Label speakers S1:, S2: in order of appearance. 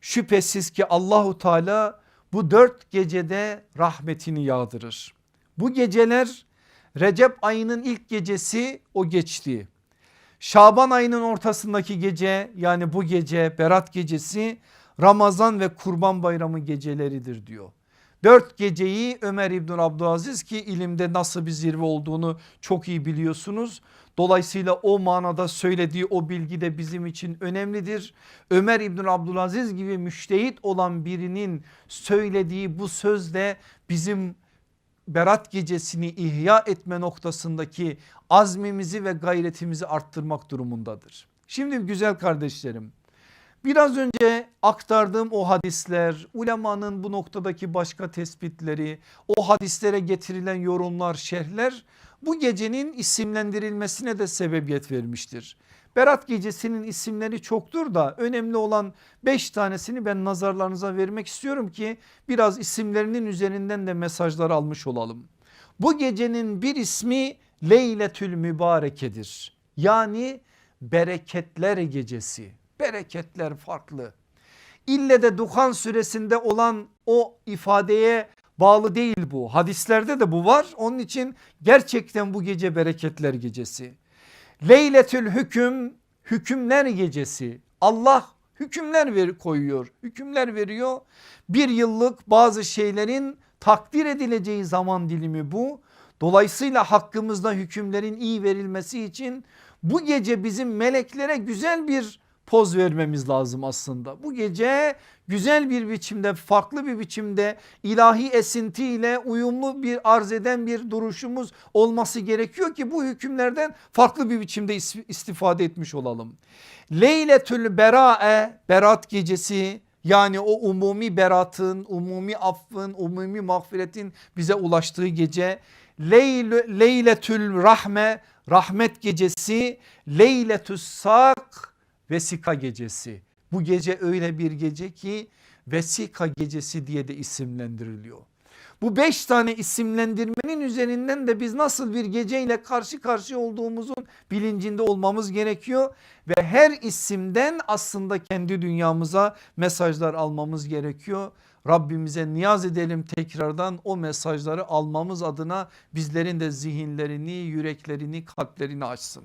S1: Şüphesiz ki Allahu Teala bu dört gecede rahmetini yağdırır. Bu geceler Recep ayının ilk gecesi o geçti. Şaban ayının ortasındaki gece yani bu gece Berat gecesi Ramazan ve Kurban Bayramı geceleridir diyor. Dört geceyi Ömer İbn Abdülaziz ki ilimde nasıl bir zirve olduğunu çok iyi biliyorsunuz. Dolayısıyla o manada söylediği o bilgi de bizim için önemlidir. Ömer İbn Abdülaziz gibi müştehit olan birinin söylediği bu söz de bizim Berat gecesini ihya etme noktasındaki azmimizi ve gayretimizi arttırmak durumundadır. Şimdi güzel kardeşlerim biraz önce aktardığım o hadisler ulemanın bu noktadaki başka tespitleri o hadislere getirilen yorumlar şerhler bu gecenin isimlendirilmesine de sebebiyet vermiştir. Berat gecesinin isimleri çoktur da önemli olan 5 tanesini ben nazarlarınıza vermek istiyorum ki biraz isimlerinin üzerinden de mesajlar almış olalım. Bu gecenin bir ismi Leyletül Mübarekedir. Yani bereketler gecesi. Bereketler farklı. İlle de Duhan suresinde olan o ifadeye bağlı değil bu. Hadislerde de bu var. Onun için gerçekten bu gece bereketler gecesi. Leyletül hüküm hükümler gecesi. Allah hükümler ver, koyuyor. Hükümler veriyor. Bir yıllık bazı şeylerin takdir edileceği zaman dilimi bu. Dolayısıyla hakkımızda hükümlerin iyi verilmesi için bu gece bizim meleklere güzel bir poz vermemiz lazım aslında. Bu gece güzel bir biçimde farklı bir biçimde ilahi esintiyle uyumlu bir arz eden bir duruşumuz olması gerekiyor ki bu hükümlerden farklı bir biçimde istifade etmiş olalım. Leyletül Berae berat gecesi yani o umumi beratın, umumi affın, umumi mağfiretin bize ulaştığı gece. Leyl, Leyletül Rahme rahmet gecesi, Leyletü's Sak vesika gecesi. Bu gece öyle bir gece ki vesika gecesi diye de isimlendiriliyor. Bu beş tane isimlendirmenin üzerinden de biz nasıl bir geceyle karşı karşıya olduğumuzun bilincinde olmamız gerekiyor. Ve her isimden aslında kendi dünyamıza mesajlar almamız gerekiyor. Rabbimize niyaz edelim tekrardan o mesajları almamız adına bizlerin de zihinlerini, yüreklerini, kalplerini açsın.